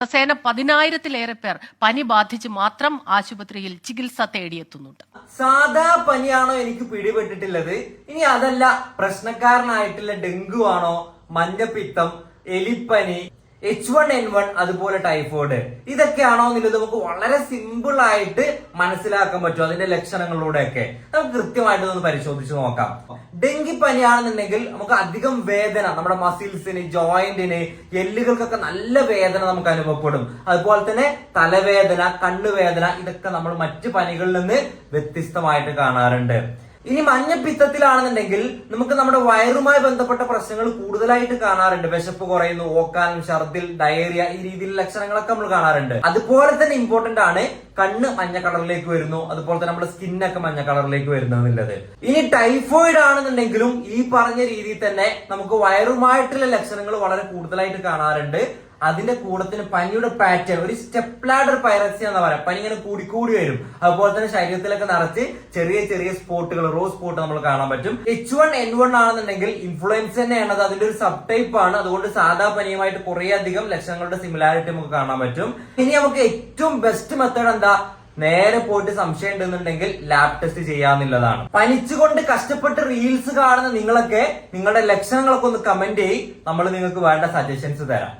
ദിവസേന പതിനായിരത്തിലേറെ പേർ പനി ബാധിച്ച് മാത്രം ആശുപത്രിയിൽ ചികിത്സ തേടിയെത്തുന്നുണ്ട്. സാധാ പനിയാണോ എനിക്ക് പിടിപെട്ടിട്ടുള്ളത്? ഇനി അതല്ല പ്രശ്നക്കാരനായിട്ടുള്ള ഡെങ്കു ആണോ മഞ്ഞപ്പിത്തം എലിപ്പനി എച്ച് വൺ എൻ വൺ അതുപോലെ ടൈഫോയിഡ് ഇതൊക്കെയാണോ എന്നുള്ളത് നമുക്ക് വളരെ സിമ്പിൾ ആയിട്ട് മനസ്സിലാക്കാൻ പറ്റും അതിന്റെ ലക്ഷണങ്ങളിലൂടെയൊക്കെ. നമുക്ക് കൃത്യമായിട്ട് ഒന്ന് പരിശോധിച്ച് നോക്കാം. ഡെങ്കി പനിയാണെന്നുണ്ടെങ്കിൽ നമുക്ക് അധികം വേദന നമ്മുടെ മസിൽസിന് ജോയിന്റിന് എല്ലുകൾക്കൊക്കെ നല്ല വേദന നമുക്ക് അനുഭവപ്പെടും. അതുപോലെ തന്നെ തലവേദന കണ്ണുവേദന ഇതൊക്കെ നമ്മൾ മറ്റു പനികളിൽ നിന്ന് വ്യത്യസ്തമായിട്ട് കാണാറുണ്ട്. ഇനി മഞ്ഞപ്പിത്തത്തിലാണെന്നുണ്ടെങ്കിൽ നമുക്ക് നമ്മുടെ വയറുമായി ബന്ധപ്പെട്ട പ്രശ്നങ്ങൾ കൂടുതലായിട്ട് കാണാറുണ്ട്. വിശപ്പ് കുറയുന്നു ഓക്കാനം ഛർദിൽ ഡയറിയ ഈ രീതിയിലുള്ള ലക്ഷണങ്ങളൊക്കെ നമ്മൾ കാണാറുണ്ട്. അതുപോലെ തന്നെ ഇമ്പോർട്ടന്റ് ആണ് കണ്ണ് മഞ്ഞ കളറിലേക്ക് വരുന്നു അതുപോലെ തന്നെ നമ്മുടെ സ്കിന്നൊക്കെ മഞ്ഞ കളറിലേക്ക് വരുന്നു ഇനി ടൈഫോയിഡ് ആണെന്നുണ്ടെങ്കിലും ഈ പറഞ്ഞ രീതിയിൽ തന്നെ നമുക്ക് വയറുമായിട്ടുള്ള ലക്ഷണങ്ങൾ വളരെ കൂടുതലായിട്ട് കാണാറുണ്ട്. അതിന്റെ കൂടത്തിന് പനിയുടെ പാറ്റേൺ ഒരു സ്റ്റെപ്പ് ലാഡർ പൈറസി എന്ന് പറയാം. പനി ഇങ്ങനെ കൂടി കൂടി വരും. അതുപോലെ തന്നെ ശരീരത്തിലൊക്കെ നിറച്ച് ചെറിയ ചെറിയ സ്പോട്ടുകൾ റോ സ്പോട്ട് നമ്മൾ കാണാൻ പറ്റും. എച്ച് വൺ എൻ വൺ ആണെന്നുണ്ടെങ്കിൽ ഇൻഫ്ലുവൻസ് തന്നെയാണ്. അത് അതിന്റെ ഒരു സബ് ടൈപ്പ് ആണ്. അതുകൊണ്ട് സാധാ പനിയുമായിട്ട് കുറേയധികം അധികം ലക്ഷണങ്ങളുടെ സിമിലാരിറ്റി നമുക്ക് കാണാൻ പറ്റും. ഇനി നമുക്ക് ഏറ്റവും ബെസ്റ്റ് മെത്തേഡ് എന്താ? നേരെ പോയിട്ട് സംശയം ഉണ്ടെന്നുണ്ടെങ്കിൽ ലാബ് ടെസ്റ്റ് ചെയ്യാന്നുള്ളതാണ്. പനിച്ചുകൊണ്ട് കഷ്ടപ്പെട്ട് റീൽസ് കാണുന്ന നിങ്ങളൊക്കെ നിങ്ങളുടെ ലക്ഷണങ്ങളൊക്കെ ഒന്ന് കമന്റ് ചെയ്യും. നമ്മൾ നിങ്ങൾക്ക് വേണ്ട സജഷൻസ് തരാം.